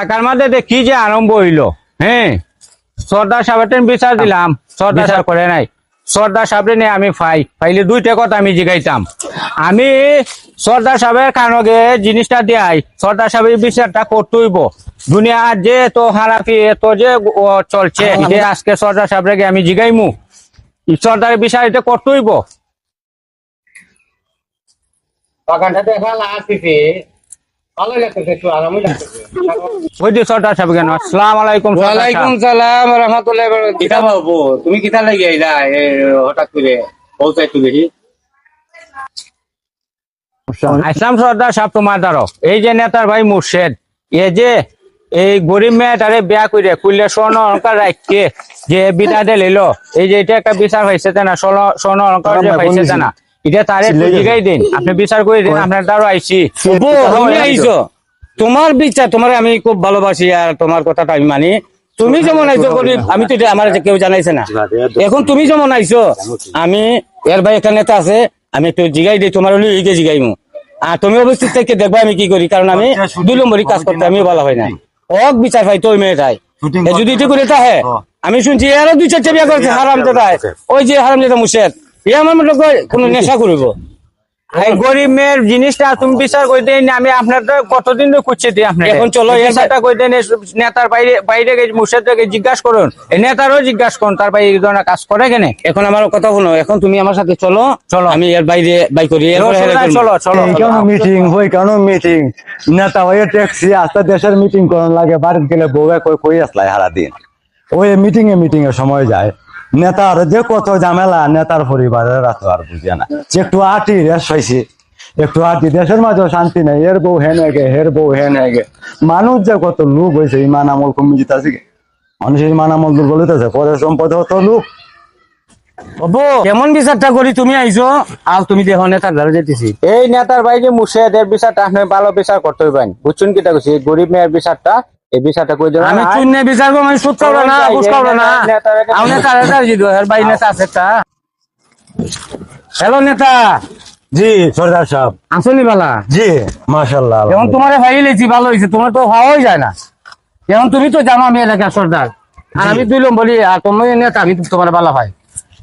এলাকার মধ্যে যে কি যে আরম্ভ হইল? হ্যাঁ? সর্দার সাহেবের বিচার দিলাম। সর্দার সাহেব করে নাই। সর্দার সাহেবের নিয়ে আমি ফাই। ফাইলে দুইটা কথা আমি জিগাইতাম। আমি সর্দার সাহেবের কারণে জিনিসটা দেয় সর্দার সাহেবের বিচারটা করতে হইব। দুনিয়ার যে তো হারাফি তো যে চলছে যে আজকে সর্দার সাহেবকে আমি জিগাইমু সর্দারের বিচার এটা করতে হইব। বাগানটা দেখা লাগতেছে তুমি কিতা লাগি আইলা? হঠাৎ করে পৌঁছাই তো দেখি। সর্দার সাহেব তোমার দ্বারা। এই যে নেতার ভাই মুর্শেদ এ যে এই গরিব মেয়েটারে বিয়া করে কুইলে স্বর্ণ অলঙ্কার রাখকে যে বিনা দে লইলো। এই যে এটা একটা বিচার হয়েছে না স্বর্ণ- স্বর্ণ অলঙ্কার যে পাইছে না। এটা তারে জিগাই দিন। আপনি বিচার করে দিন আপনার দ্বারা আইছি। আইছো। তোমার বিচার তোমার আমি খুব ভালোবাসি আর তোমার কথাটা আমি মানি। তুমি যেমন আইছো গরিব আমি তো আমার কেউ জানাইছে না। এখন তুমি যেমন আইছো আমি এর ভাই একটা নেতা আছে আমি একটু জিগাই দিই তোমার হলে এইকে জিগাইমু। আর তুমি অবস্থিত থেকে দেখবা আমি কি করি কারণ আমি দুই নম্বরই কাজ করতে আমি ভালো হয় না। অক বিচার পাই তো ওই মেয়েটাই। যদি এটি করে তাহে আমি শুনছি আরও দুই চারটে বিয়া করছে হারাম দাদায় ওই যে হারাম দাদা মুর্শেদ। এ আমার মতো কোনো নেশা করব? গরিব মেয়ের জিনিসটা তুমি বিচার করে দিন আমি আপনার কতদিন দিই আপনার এখন চলো, করে দিন নেতার বাইরে বাইরে গিয়ে মুর্শেদকে জিজ্ঞাসা করুন। নেতারও জিজ্ঞাসা করুন তার বাইরে ধরনের কাজ করে কেন? এখন আমার কথা শুনো এখন তুমি আমার সাথে চলো চলো। আমি এর বাইরে বাই করি হেরে। চলো চলো কেন মিটিং হই কেন মিটিং নেতা হয়ে ট্যাক্সি আস্তে দেশের মিটিং করার লাগে বাড়িতে গেলে বউয়ে কই কই আসলাই সারা দিন ওই মিটিং এ মিটিং এ সময় যায়। নেতার যে কত ঝামেলা নেতার পরিবারের রাত আর বুঝে না। যে একটু আটি রেস হয়েছে একটু আটি দেশের মাঝেও শান্তি নেই। এর বউ হেন হয়ে গে হের বউ হেন হয়ে গে। মানুষ যে কত লোক হয়েছে ইমান আমল কমি যেতেছে মানুষের ইমান আমল দুর্বল হইতেছে পরে সম্পদ হতো লোক অপু, কেমন বিচারটা করি তুমি আইছো? আর তুমি দেখো নেতার ঘরে যেতেছি এই নেতার ভাই যে মুর্শেদ এর বিচারটা আপনি ভালো বিচার করতে হইবেন। বুঝছেন কিটা কইছি? গরিব মেয়ের বিচারটা এই বিচারটা কই আমি চুন নিয়ে বিচার করব আমি সুদ করব না ঘুষ করব না। আমি নেতার নেতা আছে একটা। হ্যালো নেতা। জি সর্দার সাহেব। আসনি বালা? জি মাশাল্লাহ এখন তোমার ভাই লেছি ভালো হয়েছে তোমার তো হওয়াই যায় না। এখন তুমি তো জানো আমি এলাকা সর্দার। আর আমি দুইলাম বলি আর তুমি নেতা আমি তোমার ভালো হয়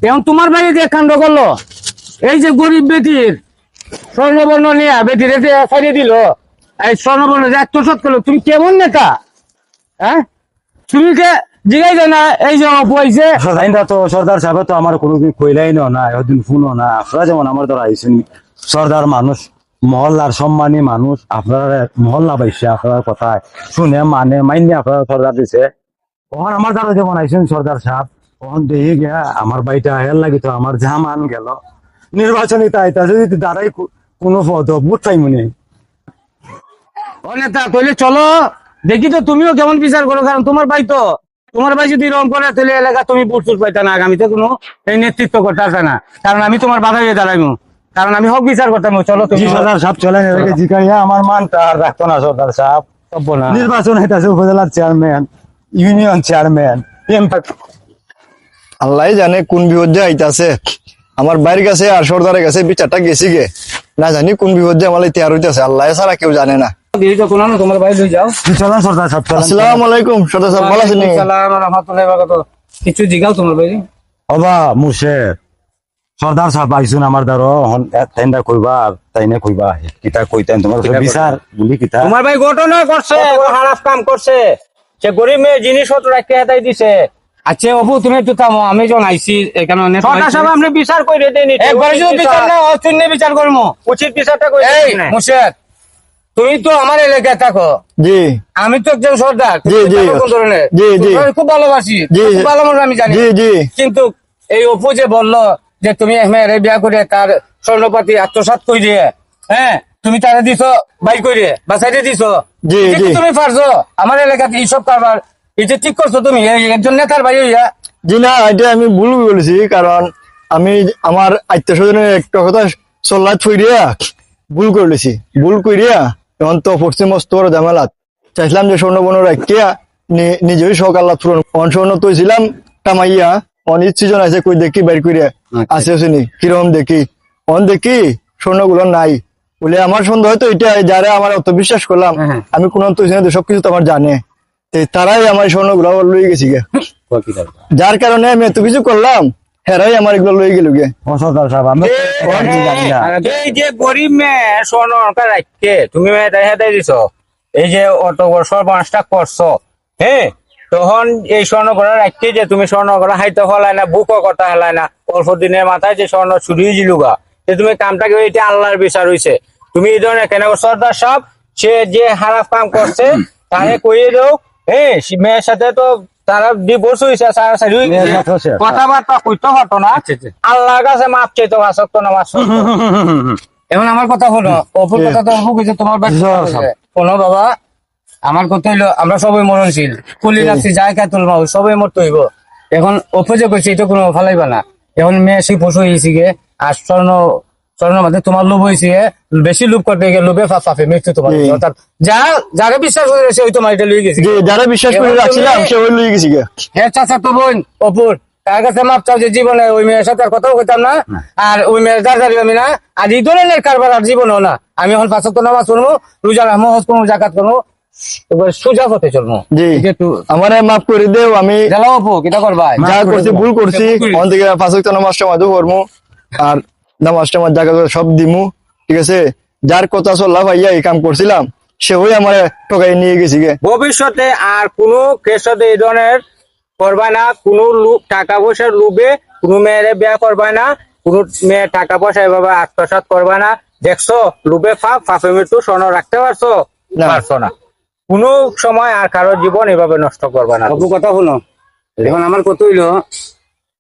এখন তোমার ভাই যে কাণ্ড করল এই যে গরিব বেটির স্বর্ণবর্ণ নিয়ে বেটির ছাড়িয়ে দিল এই স্বর্ণবর্ণ যে আত্মসাত করল তুমি কেমন নেতা? হ্যাঁ? তুমি কে জিগাই যায় না, এই যে অপুয়াইছে সদাইনটা তো সর্দার সাহেব তো আমার কোনো দিন কইলাই না ওদিন ফোনও না। আপনারা যেমন আমার দ্বারা আইসেন সর্দার মানুষ, মহল্লার সম্মানী মানুষ, আপনারা মহল্লা পাইছে আপনার কথা শুনে মানে মাইনে আপনারা সর্দার দিছে। তখন আমার দ্বারা যেমন আইসেন সর্দার সাহেব তখন দেখে গিয়া আমার বাড়িটা হেল লাগি তো আমার যা মান গেল। নির্বাচনী তাইতা যদি দাঁড়াই কোনো পদ বুট পাইমনি ও নেতা তাহলে চলো। দেখি তো তুমিও কেমন বিচার করো কারণ তোমার ভাই তো তোমার ভাই যদি রং করে তাহলে এলাকা তুমি প্রচুর পাইতা না আগামীতে কোনো এই নেতৃত্ব করতে আসে না। কারণ আমি তোমার বাধা হয়ে দাঁড়াইমু। কারণ আমি হক বিচার করতাম চলো তুমি সর্দার সাহেব চলেন জিকাইয়া আমার মানটা আর রাখতো না সর্দার সাহেব। নির্বাচন হইতাছে উপজেলার চেয়ারম্যান ইউনিয়ন চেয়ারম্যান আল্লাহ জানে কোন বিপদ যে আইতাছে। আমার বাইরের কাছে আর সর্দারের কাছে বিচারটা গেছি গে। না জানি কোন বিপদ যে আমার তৈরি হইতেছে। আল্লাহ ছাড়া কেউ জানে না। তোমার ভাই লই যাও। চলেন সর্দার সাহেব আসসালামু আলাইকুম সর্দার সাহেব ভালো আছেন সালাম রহমতুল্লাহ বারাকাতুহু। কিছু জিগাও তোমার ভাই অবা মুর্শেদ সর্দার সাহেব আইসুন আমার দ্বারা। তাইনা কইবা তাইনে কইবা। কিতা কইতেন তোমার? বিচার বলি কিতা? তোমার ভাই ঘটনা করছে খারাপ কাম করছে। সে গরিব মেয়ে জিনিসপত্র রাখতে হাতাই দিছে। আচ্ছা অপু তুমি একটু থামো আমি যখন আইছি এখানে অনেক সরকার সাহেব আপনি বিচার করে দেন এটা। যদি বিচার। না বিচার করব উচিত বিচারটা তুমি তো আমার এলাকায় থাকো। জি। আমি তো একজন সর্দার। জি, জি। ধরনের? জি, জি। খুব ভালোবাসি। খুব ভালো মানুষ আমি জানি। জি জি। কিন্তু এই অপু যে বলল যে তুমি মেয়ের বিয়া করে তার স্বর্ণপাতি আত্মসাত করে দিয়ে হ্যাঁ? তুমি তারা দিছ বাই করে বা সাইডে দিছ। জি, জি। তুমি পারছ আমার এলাকাতে এইসব কারবার এটা ঠিক করছ তুমি? একজন নেতার ভাই হইয়া। জি না এটা আমি ভুল বলেছি কারণ আমি আমার আত্মীয় স্বজনের একটা কথা চল্লাত ফইরিয়া ভুল করেছি ভুল করিয়া এখন তো পশ্চিম মস্ত বড় ঝামেলাত চাইছিলাম যে স্বর্ণ বন রাখিয়া নিজেই শখ আল্লাহ পূরণ অন স্বর্ণ তৈছিলাম টামাইয়া অনিত সিজন আছে কই দেখি বাইর করিয়া আছে আসেনি কীরকম দেখি? অন দেখি স্বর্ণগুলো নাই। বলে আমার সন্দেহ হয়তো এটা যারা আমার অত বিশ্বাস করলাম হ্যাঁ। আমি কোন সবকিছু তো আমার জানে। তারাই আমার স্বর্ণগুলো লয়ে গেছি যার কারণে আমি এত কিছু করলাম হেরাই আমার এগুলো লয়ে গেল গে। ও সাহেব আমরা এই জানি না। এই যে গরিব মেয়ে স্বর্ণ রাখতে তুমি মেয়েটা দিছ। এই যে অত বড় সর্বনাশটা করছ হ্যাঁ তখন এই স্বর্ণ করে রাখতে যে তুমি হাইতে হলাই না বুকও কথা হলাই না অল্প দিনের মাথায় যে স্বর্ণ ছুড়িয়ে দিলুগা যে তুমি কামটাকে এটা আল্লাহর বিচার হইছে? তুমি এই ধরনের কেন সর্দার সাহেব সে যে খারাপ কাম করছে তারে কইয়ে দাও হ্যাঁ মেয়ের সাথে তো তারা ডিভোর্স হয়েছে সারাসারি হয়ে। কথাবার্তা কইতে পারতো না। আল্লাহর কাছে মাপ চাইতো আসক্ত না মাস এখন আমার কথা হলো অপুর কথা তো অপু কইছে তোমার শোনো বাবা আমার কথা হইল আমরা সবাই মরণশীল। কুলি রাখছি যাই খাই তুলমা সবাই মরতে হইব। এখন অপু যে কইছে এটা কোনো ফালাইবা না। এখন মেয়ে সেই পশু হয়েছি গে আর স্বর্ণ স্বর্ণ মাঝে তোমার লোভ হয়েছে বেশি লোভ করতে গিয়ে লোভে ফাপ মৃত্যু তোমার। অর্থাৎ যা যারা বিশ্বাস করে সে ওই তোমার এটা লুই গেছে। যারা বিশ্বাস করে রাখছিলাম সে ওই লয়ে গেছি হ্যাঁ চাচা তো বোন অপুর। তার কাছে মাপ চাও যে জীবনে ওই মেয়ের সাথে আর কথাও কইতাম না। আর ওই মেয়ের যার যারি আমি না আর এই ধরনের কারবার আর জীবনও না। আমি এখন পাঁচ নামাজ পড়ব রোজা রাখব হজ করব জাকাত করব এবার সোজা পথে চলবো। জি। আমার মাফ করে দেও আমি জ্বালাও অপু কিটা করবা যা করছি ভুল করছি ওখান থেকে পাঁচ নামাজটা মাঝে পড়মু আর নামাজটা আমার জায়গা করে সব দিমু ঠিক আছে? যার কথা চল্লা ভাইয়া এই কাম করছিলাম সে ওই আমার ঠকাই নিয়ে গেছি গে। ভবিষ্যতে আর কোনো কেসতে এই ধরনের করবা না কোনো লোক টাকা পয়সার লোভে কোনো মেয়েরে বিয়া করবা না কোনো মেয়ে টাকা পয়সা এভাবে আত্মসাত করবা না। দেখছ লোভে ফাপ ফাপে মৃত্যু স্বর্ণ রাখতে পারছ? না। পারছ না। কোনো সময় আর কারও জীবন এভাবে নষ্ট করবা না। কথা হলো এখন আমার কত হইল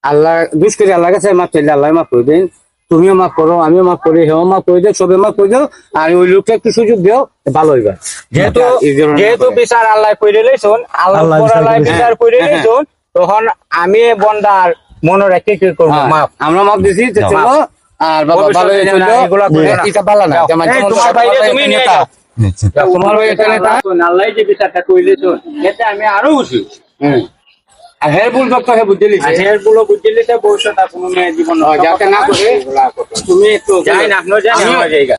আল্লাহ দুষ করে আল্লাহ কাছে মাফ চাইলে আল্লাহ মাফ করে দিন। তুমিও মাফ করো আমিও মাফ করি হেও মাফ করে দিও সবে মাফ করে দিও আর ওই লোকটা একটু সুযোগ দিও ভালো হইবা। যেহেতু ধরনের যেহেতু বিচার আল্লাহ করে লইছুন আল্লাহ বিচার আল্লাহ বিচার করে লইছুন তখন আমি বন্দার মনে রেখে কি করব? হ্যাঁ, মাপ আমরা মাপ দিছি চলো আর বাবা ভালো এগুলা করো এটা ভালো না তোমার ভাইরে তুমি নিয়ে যাও। তোমার তা আল্লাহ যে বিচারটা কইলে এতে আমি আরও খুশি। হুম। আর হের ভুল করতো হে বুঝতে লিছে? আর এরগুলো বুঝলে ভবিষ্যৎ আর কোনো মেয়ের জীবন যাতে না করে। তুমি একটু যাই না আপনিও যান আমার জায়গা।